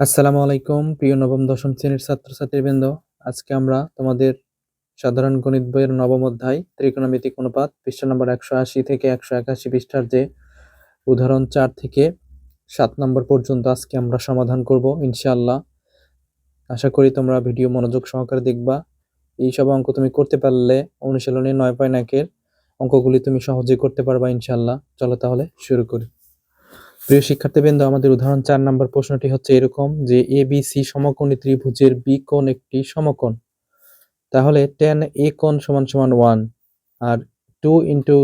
আসসালামু আলাইকুম, প্রিয় নবম, দশম শ্রেণির ছাত্রছাত্রীবৃন্দ। আজকে আমরা তোমাদের সাধারণ গণিত বইয়ের নবম অধ্যায়, ত্রিকোণমিতিক অনুপাত, পৃষ্ঠা নম্বর একশো আশি থেকে একশো একাশি পৃষ্ঠার যে উদাহরণ চার থেকে সাত নম্বর পর্যন্ত আজকে আমরা সমাধান করব, ইনশাআল্লাহ। আশা করি তোমরা ভিডিও মনোযোগ সহকারে দেখবা। এইসব অঙ্ক তুমি করতে পারলে অনুশীলনে নয় পয়েন্ট একের অঙ্কগুলি তুমি সহজেই করতে পারবা, ইনশাআল্লাহ। চলো তাহলে শুরু করি। প্রিয় শিক্ষার্থীবৃন্দ, আমাদের উদাহরণ চার নম্বর প্রশ্নটি হচ্ছে এরকম যে এ বি সি সমকোণী ত্রিভুজের বি কোণ একটি সমকোণ। তাহলে টেন এ কোণ সমান সমান one R two into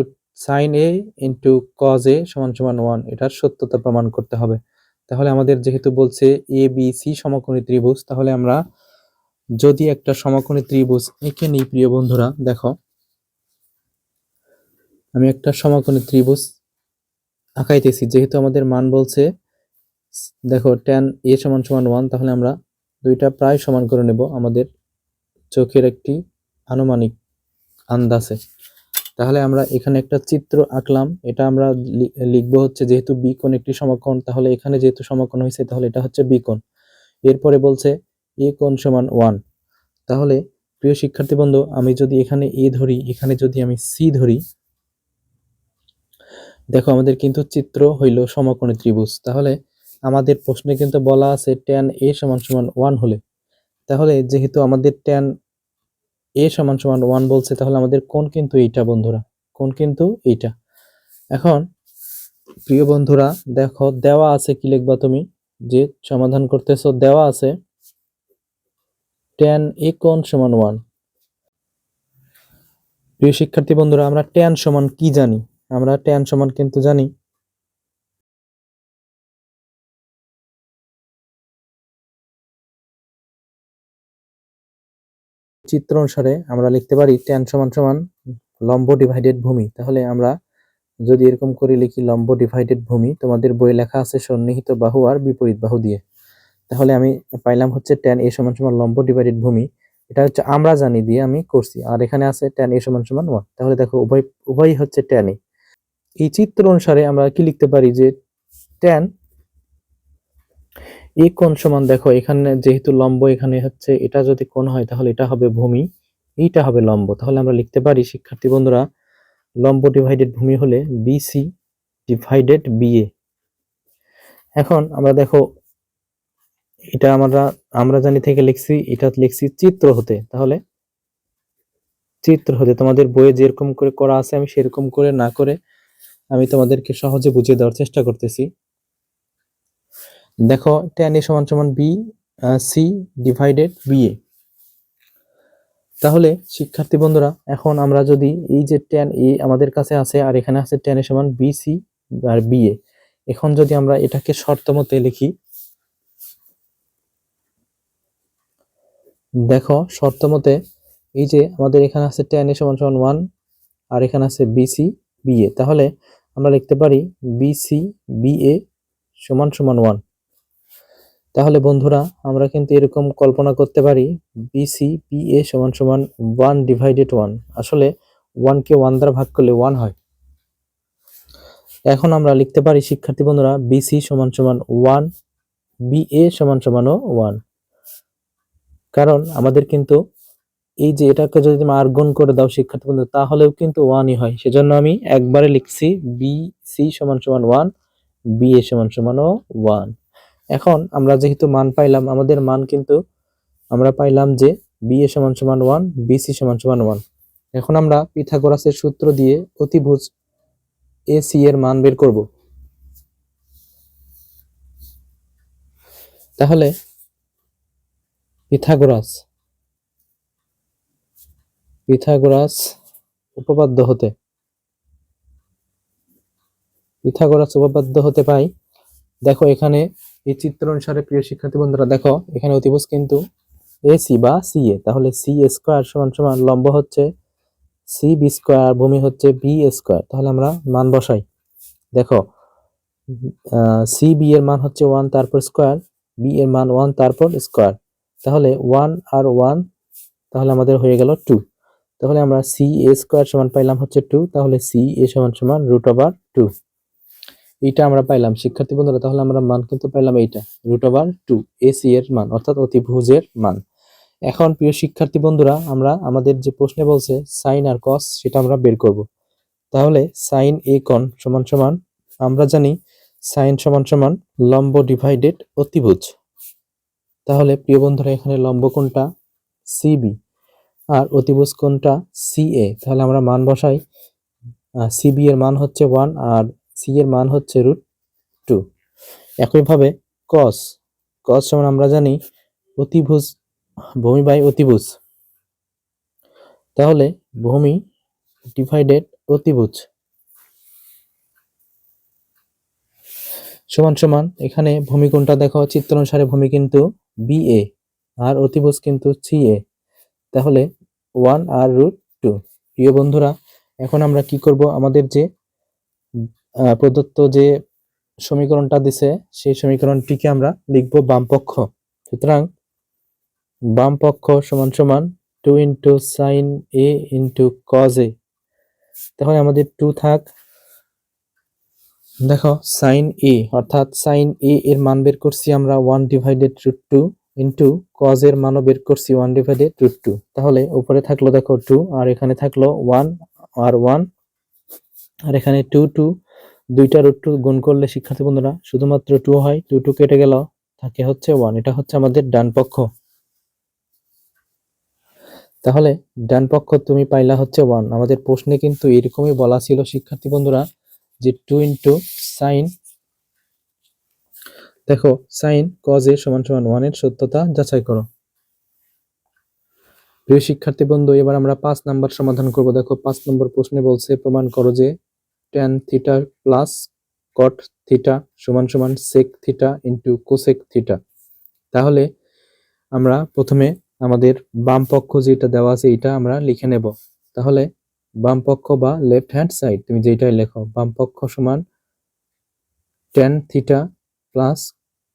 sine A into cos A সমান সমান ওয়ান এটার সত্যতা প্রমাণ করতে হবে। তাহলে আমাদের যেহেতু বলছে এ বি সি সমকোণী ত্রিভুজ, তাহলে আমরা যদি একটা সমকোণী ত্রিভুজ এঁকে নিই, প্রিয় বন্ধুরা, দেখো। আমি একটা সমকোণী ত্রিভুজ আঁকাইতেছি। যেহেতু আমাদের মান বলছে দেখো টেন এ সমান সমান ওয়ান তাহলে আমরা দুইটা প্রায় সমান করে নেব। আমাদের চোখের একটি আনুমানিক আন্দাজে। তাহলে আমরা এখানে একটা চিত্র আঁকলাম। এটা আমরা লিখব হচ্ছে যেহেতু বি কোণ একটি সমকোণ, তাহলে এখানে যেহেতু সমকোণ হয়েছে, তাহলে এটা হচ্ছে বি কোণ। এরপরে বলছে এ কোণ সমান ওয়ান তাহলে প্রিয় শিক্ষার্থী বন্ধু, আমি যদি এখানে এ ধরি, এখানে যদি আমি সি ধরি দেখো, আমাদের কিন্তু চিত্র হইল সমকোণী ত্রিভুজ। তাহলে আমাদের প্রশ্নে কিন্তু বলা আছে ট্যান এ সমান সমান ওয়ান হলে। তাহলে যেহেতু আমাদের ট্যান এ সমান সমান ওয়ান বলছে, তাহলে আমাদের কোন কিন্তু এইটা, বন্ধুরা। কোন কিন্তু এইটা। এখন, প্রিয় বন্ধুরা, দেখো, দেওয়া আছে কি লিখবা তুমি? যে সমাধান করতেছো, দেওয়া আছে ট্যান এ কোন সমান ওয়ান প্রিয় শিক্ষার্থী বন্ধুরা, আমরা ট্যান সমান কি জানি? আমরা ট্যান সমান কিন্তু জানি। চিত্র অনুসারে আমরা লিখতে পারি ট্যান সমান সমান লম্ব ডিভাইডেড ভূমি। তাহলে আমরা যদি এরকম করে লিখি লম্ব ডিভাইডেড ভূমি, তোমাদের বই লেখা আছে সন্নিহিত বাহু আর বিপরীত বাহু দিয়ে। তাহলে আমি পাইলাম হচ্ছে ট্যান এ সমান সমান লম্ব ডিভাইডেড ভূমি। এটা হচ্ছে আমরা জানি দিয়ে আমি করছি। আর এখানে আছে ট্যান এ সমান সমান ওয়ান তাহলে দেখো উভয় উভয়ই হচ্ছে ট্যান এ এই চিত্র অনুসারে আমরা কি লিখতে পারি যে ট্যান এ কোণ সমান দেখো, এখানে যেহেতু লম্ব, এখানে হচ্ছে এটা যদি কোণ হয় তাহলে এটা হবে ভূমি, এইটা হবে লম্ব। তাহলে আমরা লিখতে পারি, শিক্ষার্থী বন্ধুরা, লম্ব ডিভাইডেড ভূমি হলে বিসি ডিভাইডেড বিএ এখন আমরা দেখো, এটা আমরা আমরা জানি থেকে লিখছি, এটা লিখছি চিত্র হতে। তাহলে চিত্র হতে তোমাদের বইয়ে যেরকম করে করা আছে, আমি সেরকম করে না করে আমি তোমাদেরকে সহজে বুঝিয়ে দেওয়ার চেষ্টা করতেছি। দেখো টেন এ সমান সমান B C divided B A তাহলে, শিক্ষার্থী বন্ধুরা, এখন আমরা যদি এই যে টেন এ আমাদের কাছে আছে, আর এখানে আছে টেন এ সমান বি সি আর বি এ এখন যদি আমরা এটাকে শর্ত মতে লিখি, দেখো শর্ত মতে এই যে আমাদের এখানে আছে টেন এ সমান সমান ওয়ান আর এখানে আছে বিসি বিএ তাহলে আমরা লিখতে পারি বিসি বিএ সমান সমান ওয়ান তাহলে বন্ধুরা, আমরা কিন্তু এরকম কল্পনা করতে পারি বিসি বিএ সমান সমান ওয়ান ডিভাইডেড ওয়ান আসলে ওয়ানকে ওয়ান দ্বারা ভাগ করলে ওয়ান হয়। এখন আমরা লিখতে পারি, শিক্ষার্থী বন্ধুরা বিসি সমান সমান ওয়ান বিএ সমান সমানও ওয়ান কারণ আমাদের কিন্তু এই যে এটাকে যদি তুমি আর গুণ করে দাও শিক্ষার্থী বন্ধু, তাহলেও কিন্তু ওয়ানই হয়। সেজন্য আমি একবারে লিখছি বি সি সমান সমান ওয়ান বি এ সমান সমান ও ওয়ান এখন আমরা যেহেতু মান পাইলাম, আমাদের মান কিন্তু আমরা পাইলাম যে বি এ সমান সমান ওয়ান বি সি সমান সমান ওয়ান এখন আমরা পিথাগোরাসের সূত্র দিয়ে অতিভুজ এ সি এর মান বের করব। তাহলে পিথাগোরাস পিথাগোরাস উপপাদ্য হতে। পিথাগোরাস উপপাদ্য হতে পাই। দেখো এখানে এই চিত্র অনুসারে প্রিয় শিক্ষার্থী বন্ধুরা, দেখো এখানে অতিভুজ কিন্তু এ, সি বা সি এ। তাহলে সি স্কোয়ার সমান সমান লম্ব হচ্ছে সি বি স্কোয়ার, ভূমি হচ্ছে বি স্কোয়ার। তাহলে আমরা মান বসাই। দেখো সি বি এর মান হচ্ছে ওয়ান তারপর স্কোয়ার, বি এর মান ওয়ান তারপর স্কোয়ার। তাহলে ওয়ান আর ওয়ান, তাহলে আমাদের হয়ে গেল টু। তাহলে আমরা সি এ স্কোয়ার সমান পাইলাম হচ্ছে টু তাহলে সি এ সমান সমান রুট ওভার টু এইটা আমরা পাইলাম। শিক্ষার্থী বন্ধুরা, তাহলে আমরা মান কিন্তু পাইলাম এইটা রুট ওভার টু এসি এর মান, অর্থাৎ অতিভুজের মান। এখন প্রিয় শিক্ষার্থী বন্ধুরা, আমরা আমাদের যে প্রশ্নে বলছে সাইন আর কস সেটা আমরা বের করব। তাহলে সাইন এ কন সমান সমান, আমরা জানি সাইন সমান সমান লম্ব ডিভাইডেড অতিভুজ। তাহলে প্রিয় বন্ধুরা, এখানে লম্ব কোনটা? সিবি আর অতিভুজ কোনটা? এ তাহলে আমরা মান বসাই। সিবি এর মান হচ্ছে ওয়ান আর সি এর মান হচ্ছে রুট টু একইভাবে কস কস সমান আমরা জানি অতিভুজ, ভূমি বাই অতিভুজ। তাহলে ভূমি ডিভাইডেড অতিভুজ। সমান সমান এখানে ভূমি কোনটা দেখো? চিত্র অনুসারে ভূমি কিন্তু বি এ আর অতিভুজ কিন্তু সি এ তাহলে ওয়ান আর রুট টু। প্রিয় বন্ধুরা, এখন আমরা কি করব? আমাদের যে প্রদত্ত যে সমীকরণটা দিছে, সেই সমীকরণটিকে আমরা লিখব বাম পক্ষ সুতরাং বাম পক্ষ সমান সমান two into sine A into cos A. তাহলে আমাদের টু থাক, দেখো, সাইন এ, অর্থাৎ সাইন এ এর মান বের করছি আমরা one divided root two. Into cos এর মানও বের করছি ওয়ান ডিভাইডেড রুট টু তাহলে উপরে থাকল দেখো টু আর এখানে থাকল ওয়ান আর ওয়ান আর এখানে টু টু দুইটা রুট টু গুণ করলে, শিক্ষার্থী বন্ধুরা, শুধুমাত্র টু হয় টু টু কেটে গেল, থাকে হচ্ছে ওয়ান এটা হচ্ছে আমাদের ডান পক্ষ। তাহলে ডান পক্ষ তুমি পাইলা হচ্ছে ওয়ান আমাদের প্রশ্নে কিন্তু এরকমই বলা ছিল, শিক্ষার্থী বন্ধুরা, যে টু ইন্টু সাইন দেখো সাইন কজ এ সমান সমান ওয়ানের সত্যতা যাচাই করো। প্রিয় শিক্ষার্থী বন্ধু, এবার আমরা পাঁচ নাম্বার সমাধান করব। দেখো, পাঁচ নম্বর প্রশ্নে বলছে, প্রমাণ করো যে tan theta plus cot theta সমান সমান sec theta into cosec theta তাহলে আমরা প্রথমে আমাদের বাম পক্ষ যেটা দেওয়া আছে এটা আমরা লিখে নেব। তাহলে বাম পক্ষ বা লেফট হ্যান্ড সাইড তুমি যেটাই লেখো, বাম পক্ষ সমান tan theta plus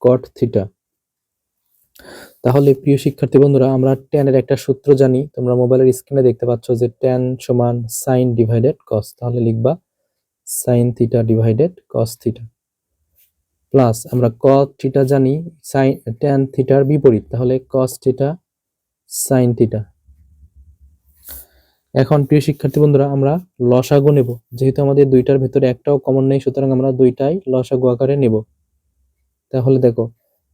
cot theta তাহলে প্রিয় শিক্ষার্থী বন্ধুরা, আমরা ট্যানের একটা সূত্র জানি। তোমরা মোবাইলের স্ক্রিনে দেখতে পাচ্ছ যে ট্যান সমান সাইন ডিভাইডেড কস তাহলে লিখবা sine theta divided cos theta plus আমরা কট থিটা জানি সাইন ট্যান থিটার বিপরীত। তাহলে কস থিটা সাইন থিটা এখন প্রিয় শিক্ষার্থী বন্ধুরা, আমরা লসাগু নেব। যেহেতু আমাদের দুইটার ভেতরে একটাও কমন নেই, সুতরাং আমরা দুইটাই লসাগু আকারে নেব। তাহলে দেখো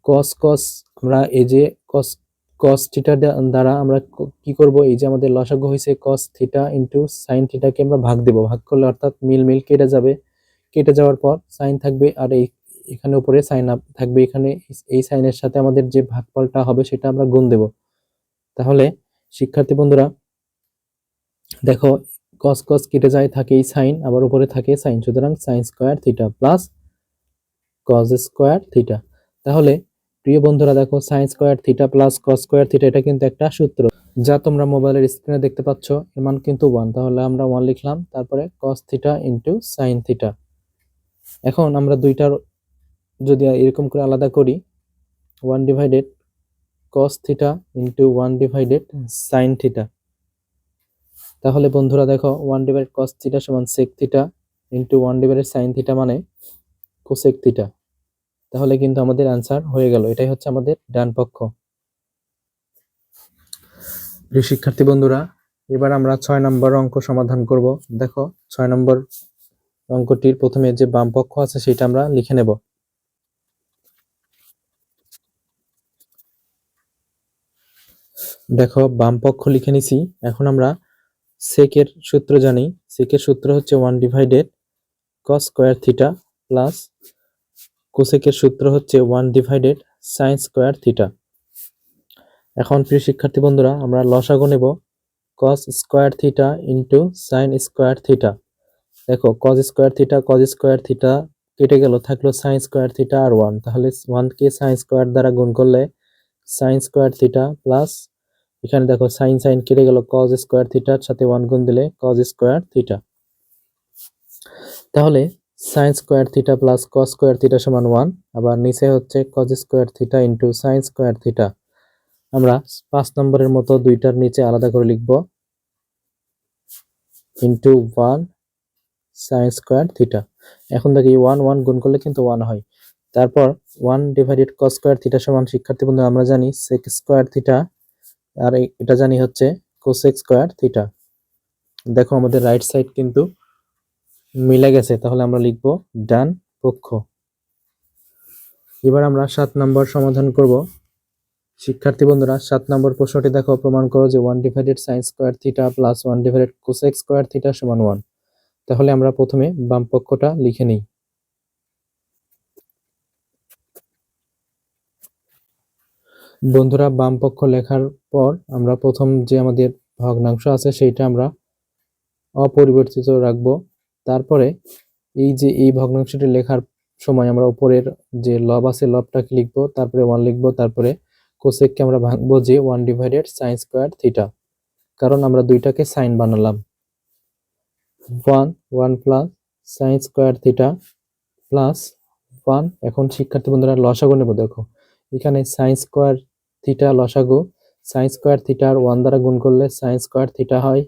কস কস আমরা এই যে কস কস থিটা দ্বারা আমরা কি করব? এই যে আমাদের লসাগু হয়েছে কস থিটা ইন্টু সাইন থিটাকে আমরা ভাগ দেব। ভাগ করলে অর্থাৎ মিল মিল কেটে যাবে। কেটে যাওয়ার পর সাইন থাকবে আর এই, এখানে উপরে সাইন আপ থাকবে। এখানে এই সাইনের সাথে আমাদের যে ভাগফলটা হবে সেটা আমরা গুণ দেব। তাহলে শিক্ষার্থী বন্ধুরা, দেখো কস কস কেটে যায়, থাকে এই সাইন আবার উপরে থাকে সাইন সুতরাং sine square theta plus cos square theta তাহলে, প্রিয় বন্ধুরা, দেখো sine square theta plus cos square theta এটা কিন্তু একটা সূত্র। যা তোমরা মোবাইলের স্ক্রিনে দেখতে পাচ্ছ, এর মান কিন্তু ওয়ান তাহলে আমরা ওয়ান লিখলাম, তারপরে cos theta into sine theta এখন আমরা দুইটার যদি এরকম করে আলাদা করি one divided cos theta into one divided sine theta তাহলে বন্ধুরা, দেখো ওয়ান ডিভাইড কস থিটা সমান sec theta into one divided sine theta মানে কোসেক থিটা তাহলে কিন্তু আমাদের অ্যান্সার হয়ে গেল। এটাই হচ্ছে আমাদের ডান পক্ষ। প্রিয় শিক্ষার্থী বন্ধুরা, এবার আমরা ছয় নম্বর অঙ্ক সমাধান করব। দেখো, ছয় নম্বর অঙ্কটির প্রথমে যে বাম পক্ষ আছে, সেটা আমরা লিখে নেব। দেখো, বাম পক্ষ লিখে নিছি। এখন আমরা সেকের সূত্র জানি। সেকের সূত্র হচ্ছে one divided cos square theta plus কোসেকের সূত্র হচ্ছে one divided sine square theta এখন প্রিয় শিক্ষার্থী বন্ধুরা, আমরা লসাগু নেব cos square theta into sine square theta দেখো cos square theta cos square theta কেটে গেল, থাকল সাইন স্কোয়ার থিটা আর ওয়ান তাহলে ওয়ানকে সাইন স্কোয়ার দ্বারা গুণ করলে সাইন স্কোয়ার থিটা প্লাস এখানে দেখো সাইন সাইন কেটে গেল কজ স্কোয়ার থিটার সাথে ওয়ান গুণ দিলে কজ স্কোয়ার থিটা তাহলে sine square theta plus cos square theta সমান ওয়ান আবার নিচে হচ্ছে cos square theta into sine square theta আমরা পাঁচ নম্বরের মতো দুইটার নিচে আলাদা করে লিখব। Into one sine square theta এখন দেখি ওয়ান ওয়ান গুণ করলে কিন্তু ওয়ান হয়। তারপর one divided cos square theta সমান শিক্ষার্থী বন্ধু আমরা জানি সেক স্কোয়ার থিটা আর এটা জানি হচ্ছে কোসেক স্কোয়ার থিটা দেখো আমাদের রাইট সাইড কিন্তু মিলে গেছে, তাহলে আমরা লিখব ডান পক্ষ। এবার আমরা সাত নম্বর সমাধান করব। শিক্ষার্থী বন্ধুরা, সাত নম্বর প্রশ্নটি দেখো, প্রমাণ করো যে one divided sine square theta plus one divided cosec square theta সমান ওয়ান তাহলে আমরা প্রথমে বাম পক্ষটা লিখে নিই। বন্ধুরা, বাম পক্ষ লেখার পর আমরা প্রথম যে আমাদের ভগ্নাংশ আছে, সেইটা আমরা অপরিবর্তিত রাখব। তারপরে এই যে এই ভগ্নাংশটি লেখার সময় আমরা উপরের যে লব আছে, লবটাকে লিখব, তারপরে ওয়ান লিখব, তারপরে কোসেককে আমরা ভাঙবো যে one divided sine square theta কারণ আমরা দুইটাকে সাইন বানালাম। One one plus sine square theta plus one এখন শিক্ষার্থী বন্ধুরা, লসাগু নেব, দেখো। এখানে সাইন স্কোয়ার থিটা লসাগু। সাইন স্কোয়ার থিটার ওয়ান দ্বারা গুণ করলে সাইন স্কোয়ার থিটা হয়।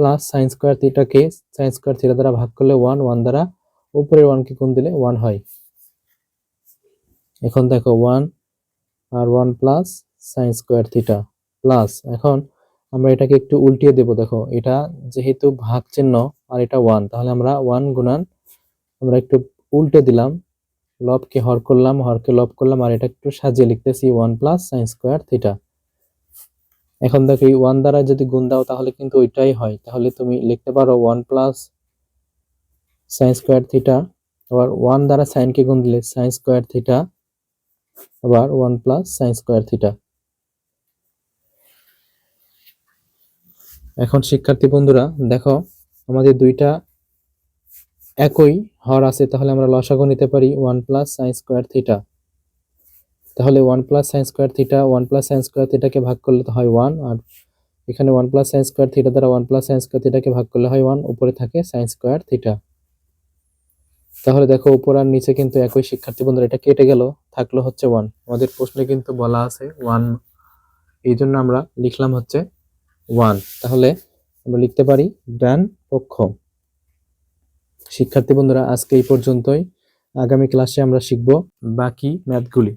প্লাস সাইন স্কোয়ার থিটাকে সাইন স্কোয়ার থিটা দ্বারা ভাগ করলে ওয়ান ওয়ান দ্বারা উপরের ওয়ানকে গুণ দিলে ওয়ান হয়। এখন দেখো ওয়ান আর one plus sine square theta plus এখন আমরা এটাকে একটু উল্টিয়ে দেব, দেখো এটা যেহেতু ভাগ চিহ্ন আর এটা ওয়ান তাহলে আমরা ওয়ান গুণান আমরা একটু উল্টে দিলাম লবকে হর করলাম, হরকে লব করলাম, আর এটা একটু সাজিয়ে লিখতেছি one plus sine square theta এখন দেখো এই ওয়ান দ্বারা যদি গুণ দাও তাহলে কিন্তু ওইটাই হয়। তাহলে তুমি লিখতে পারো one plus sine square theta আবার ওয়ান দ্বারা সাইনকে গুণ দিলে সাইন স্কোয়ার থিটা আবার one plus sine square theta এখন শিক্ষার্থী বন্ধুরা, দেখো আমাদের দুইটা একই হর আছে, তাহলে আমরা লসাগু নিতে পারি one plus sine square theta তাহলে one plus sine square theta one plus sine square থিটাকে ভাগ করলে তো হয় ওয়ান আর এখানে one plus sine square theta দ্বারা ওয়ান প্লাস সাইন স্কোয়ার থিটাকে ভাগ করলে হয় ওয়ান উপরে থাকে সাইন স্কোয়ার থিটা তাহলে দেখো উপর আর নিচে কিন্তু একই শিক্ষার্থী বন্ধুরা, এটা কেটে গেল, থাকল হচ্ছে ওয়ান আমাদের প্রশ্নে কিন্তু বলা আছে ওয়ান এই জন্য আমরা লিখলাম হচ্ছে ওয়ান তাহলে আমরা লিখতে পারি ডান পক্ষ। শিক্ষার্থী বন্ধুরা, আজকে এই পর্যন্তই। আগামী ক্লাসে আমরা শিখব বাকি ম্যাথগুলি